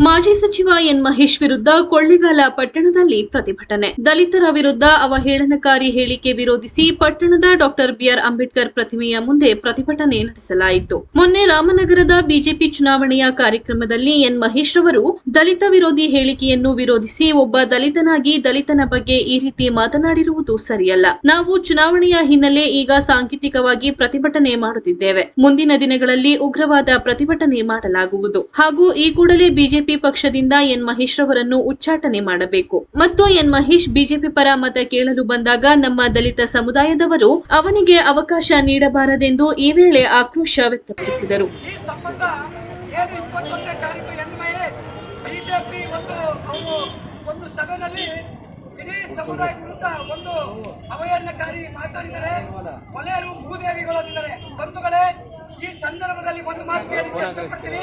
ಮಾಜಿ ಸಚಿವ ಎನ್ ಮಹೇಶ್ ವಿರುದ್ಧ ಕೊಳ್ಳಿಗಾಲ ಪಟ್ಟಣದಲ್ಲಿ ಪ್ರತಿಭಟನೆ. ದಲಿತರ ವಿರುದ್ಧ ಅವಹೇಳನಕಾರಿ ಹೇಳಿಕೆ ವಿರೋಧಿಸಿ ಪಟ್ಟಣದ ಡಾಕ್ಟರ್ ಬಿಆರ್ ಅಂಬೇಡ್ಕರ್ ಪ್ರತಿಮೆಯ ಮುಂದೆ ಪ್ರತಿಭಟನೆ ನಡೆಸಲಾಯಿತು. ಮೊನ್ನೆ ರಾಮನಗರದ ಬಿಜೆಪಿ ಚುನಾವಣೆಯ ಕಾರ್ಯಕ್ರಮದಲ್ಲಿ ಎನ್ ಮಹೇಶ್ ಅವರು ದಲಿತ ವಿರೋಧಿ ಹೇಳಿಕೆಯನ್ನು ವಿರೋಧಿಸಿ ಒಬ್ಬ ದಲಿತನಾಗಿ ದಲಿತನ ಬಗ್ಗೆ ಈ ರೀತಿ ಮಾತನಾಡಿರುವುದು ಸರಿಯಲ್ಲ. ನಾವು ಚುನಾವಣೆಯ ಹಿನ್ನೆಲೆ ಈಗ ಸಾಂಕೇತಿಕವಾಗಿ ಪ್ರತಿಭಟನೆ ಮಾಡುತ್ತಿದ್ದೇವೆ. ಮುಂದಿನ ದಿನಗಳಲ್ಲಿ ಉಗ್ರವಾದ ಪ್ರತಿಭಟನೆ ಮಾಡಲಾಗುವುದು. ಹಾಗೂ ಈ ಕೂಡಲೇ ಬಿಜೆಪಿ ಪಕ್ಷದಿಂದ ಎನ್ ಮಹೇಶ್ ರವರನ್ನು ಉಚ್ಚಾಟನೆ ಮಾಡಬೇಕು. ಮತ್ತು ಎನ್ ಮಹೇಶ್ ಬಿಜೆಪಿ ಪರ ಮತ ಕೇಳಲು ಬಂದಾಗ ನಮ್ಮ ದಲಿತ ಸಮುದಾಯದವರು ಅವನಿಗೆ ಅವಕಾಶ ನೀಡಬಾರದೆಂದು ಈ ವೇಳೆ ಆಕ್ರೋಶ ವ್ಯಕ್ತಪಡಿಸಿದರು. ಬಿಜೆಪಿ ಒಂದು ಬಂಧುಗಳೇ, ಈ ಸಂದರ್ಭದಲ್ಲಿ ಒಂದು ಮಾತು ಕೇಳಿ ಇಷ್ಟಪಡ್ತೀನಿ.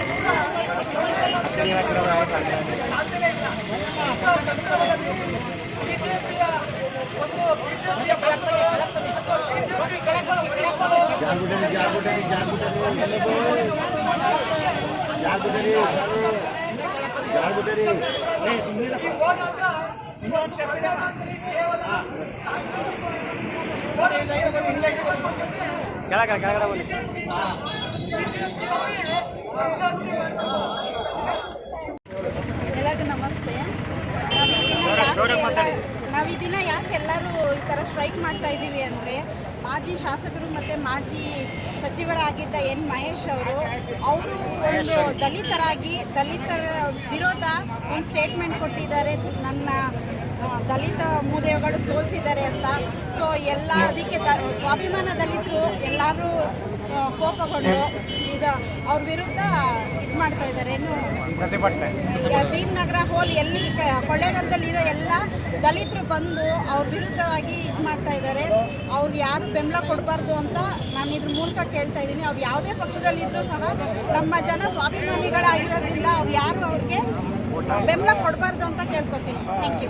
ಜಾರ್ಗುಟರಿ ಈ ಹೋರಾಟ ಪ್ರಧಾನಮಂತ್ರಿ ಕೇವಲ ಕೆಳಗಡೆ ಕೆಳಗಡೆ ಬನ್ನಿ ಎಲ್ಲರಿಗೂ ನಮಸ್ತೆ ನಾವು ಈ ದಿನ ಯಾಕೆ ನಾವು ಈ ದಿನ ಯಾಕೆ ಎಲ್ಲರೂ ಈ ಥರ ಸ್ಟ್ರೈಕ್ ಮಾಡ್ತಾ ಇದ್ದೀವಿ ಅಂದರೆ ಮಾಜಿ ಶಾಸಕರು ಮತ್ತು ಮಾಜಿ ಸಚಿವರಾಗಿದ್ದ ಎನ್ ಮಹೇಶ್ ಅವರು ಅವರು ಒಂದು ದಲಿತರಾಗಿ ದಲಿತರ ವಿರೋಧ ಒಂದು ಸ್ಟೇಟ್ಮೆಂಟ್ ಕೊಟ್ಟಿದ್ದಾರೆ. ನನ್ನ ದಲಿತ ಮೂದೇವಗಳು ಸೋಲ್ಸಿದ್ದಾರೆ ಅಂತ. ಸೊ ಎಲ್ಲ ಅದಕ್ಕೆ ದ ಸ್ವಾಭಿಮಾನ ದಲಿತರು ಎಲ್ಲರೂ ಕೋಪಗೊಂಡು ಇದು ಅವ್ರ ವಿರುದ್ಧ ಇದು ಮಾಡ್ತಾ ಇದ್ದಾರೆ. ಏನು? ಪ್ರತಿಭಟನೆ. ಭೀಮನಗರ ಹೋಲ್ ಎಲ್ಲಿ ಕೊಳ್ಳೇಗಾಲದಲ್ಲಿ ಇರೋ ಎಲ್ಲ ದಲಿತರು ಬಂದು ಅವ್ರ ವಿರುದ್ಧವಾಗಿ ಇದು ಮಾಡ್ತಾ ಇದ್ದಾರೆ ಅವ್ರು ಯಾರು ಬೆಂಬಲ ಕೊಡಬಾರ್ದು ಅಂತ ನಾನು ಇದ್ರ ಮೂಲಕ ಕೇಳ್ತಾ ಇದ್ದೀನಿ. ಅವ್ರು ಯಾವುದೇ ಪಕ್ಷದಲ್ಲಿದ್ದರೂ ಸಹ ನಮ್ಮ ಜನ ಸ್ವಾಭಿಮಾನಿಗಳಾಗಿರೋದ್ರಿಂದ ಅವ್ರು ಯಾರು ಅವ್ರಿಗೆ ಬೆಂಬಲ ಕೊಡಬಾರ್ದು ಅಂತ ಕೇಳ್ಕೊತೀನಿ. Thank you